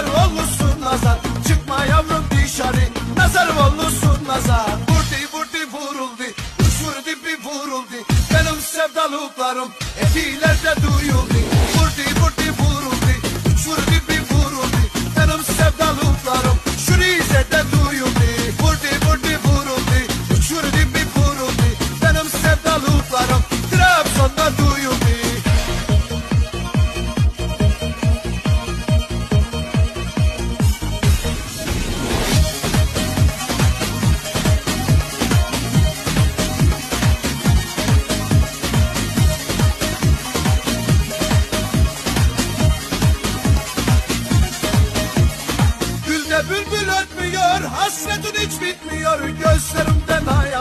Nazar olursun nazar. Çıkma yavrum dışarı Nazar olursun nazar. Vurdu vurdu vuruldu Kuş vurdu bir vuruldu. Benim sevdalıklarım Etilerde duyuldu. Vurdu Bülbül ötmüyor, hasretin hiç bitmiyor. Gözlerimden hiç